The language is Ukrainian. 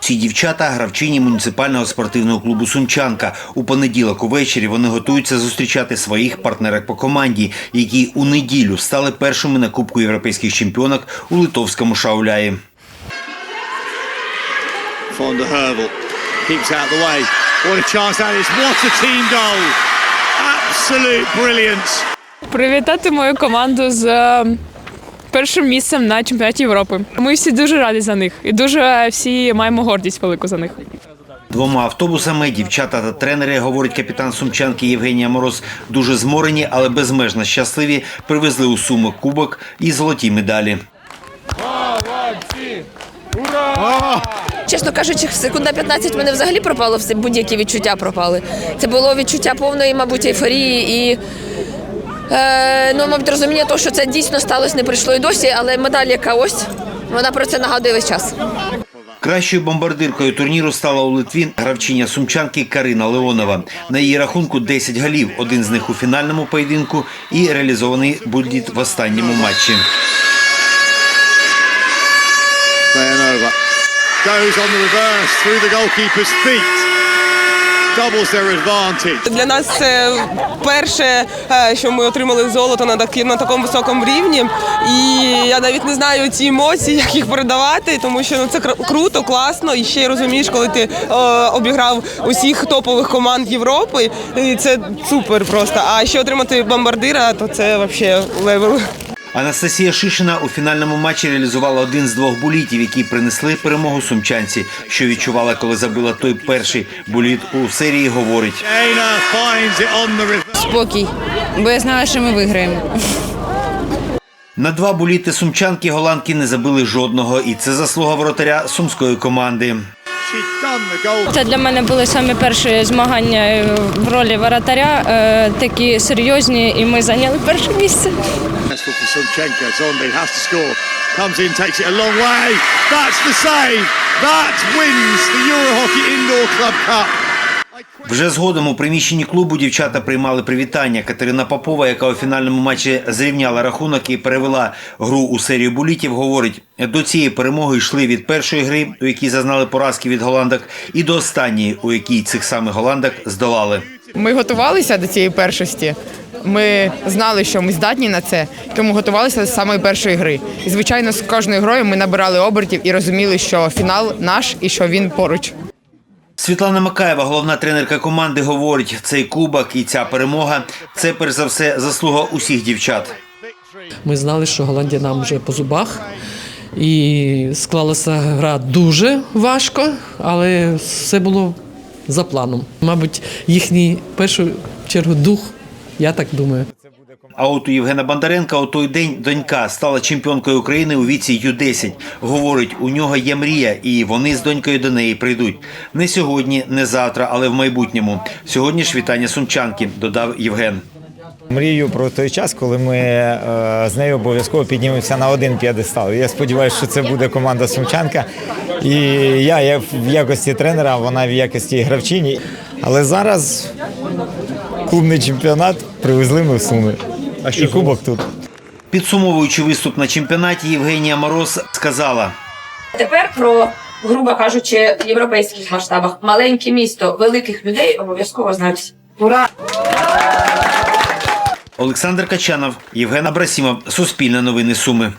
Ці дівчата гравчині муніципального спортивного клубу Сумчанка. У понеділок увечері вони готуються зустрічати своїх партнерок по команді, які у неділю стали першими на Кубку європейських чемпіонок у литовському шауляї. Fonda Herbal keeps out the way. What a chance that is. What a team goal. Absolute brilliance. Привітати мою команду з е, першим місцем на чемпіонаті Європи. Ми всі дуже раді за них і дуже всі маємо гордість велику за них. Двома автобусами дівчата та тренери, говорить капітан Сумчанки Євгенія Мороз, дуже зморені, але безмежно щасливі. Привезли у Суми кубок і золоті медалі. Чесно кажучи, секунд на 15 мене взагалі пропало все, будь-які відчуття пропали. Це було відчуття повної, мабуть, ейфорії і. Е, ну, мабуть, розуміння того, що це дійсно сталося, не прийшло і досі, але медаль, яка ось, вона про це нагадує весь час. Кращою бомбардиркою турніру стала у Литві гравчиня сумчанки Карина Леонова. На її рахунку 10 голів, один з них у фінальному поєдинку і реалізований буліт в останньому матчі. Goes on the reverse through the goalkeeper's feet. Для нас це перше, е, що ми отримали золото на на такому високому рівні. І я навіть не знаю ці емоції, як їх передавати, тому що ну це круто, класно. І ще розумієш, коли ти е, обіграв усіх топових команд Європи. І це супер просто. А ще отримати бомбардира, то це взагалі левел. Анастасія Шишина у фінальному матчі реалізувала один з двох булітів, які принесли перемогу сумчанці. Що відчувала, коли забила той перший буліт у серії, говорить. Спокій, бо я знала, що ми виграємо. На два буліти сумчанки голландки не забили жодного, і це заслуга воротаря сумської команди. Це для мене були самі перші змагання в ролі воротаря, е, такі серйозні, і ми зайняли перше місце. Successful for Sumchenko. Zombie has to score. Comes in, takes it a long way. That's the save. That wins the Euro Hockey Indoor Club Cup. Вже згодом у приміщенні клубу дівчата приймали привітання. Катерина Попова, яка у фінальному матчі зрівняла рахунок і перевела гру у серію булітів, говорить: до цієї перемоги йшли від першої гри, у якій зазнали поразки від голландок, і до останньої, у якій цих самих голландок здолали. Ми готувалися до цієї першості. Ми знали, що ми здатні на це, тому готувалися з самої першої гри. І звичайно, з кожною грою ми набирали обертів і розуміли, що фінал наш і що він поруч. Світлана Макаєва, головна тренерка команди, говорить: цей кубок і ця перемога це перш за все заслуга усіх дівчат. Ми знали, що Голландія нам вже по зубах. І склалася гра дуже важко, але все було за планом. Мабуть, їхній в першу чергу дух, я так думаю. А от у Євгена Бондаренка у той день донька стала чемпіонкою України у віці Ю-10. Говорить, у нього є мрія, і вони з донькою до неї прийдуть. Не сьогодні, не завтра, але в майбутньому. Сьогодні ж вітання сумчанки, додав Євген. Мрію про той час, коли ми е, з нею обов'язково піднімемося на один п'єдестал. Я сподіваюся, що це буде команда Сумчанка. І я, я в якості тренера, вона в якості гравчині. Але зараз клубний чемпіонат привезли ми в Суми. А що і кубок тут. Підсумовуючи виступ на чемпіонаті, Євгенія Мороз сказала. Тепер про, грубо кажучи, в європейських масштабах маленьке місто великих людей обов'язково знають. Ура! Олександр Качанов, Євген Абрасімов, Суспільне новини Суми.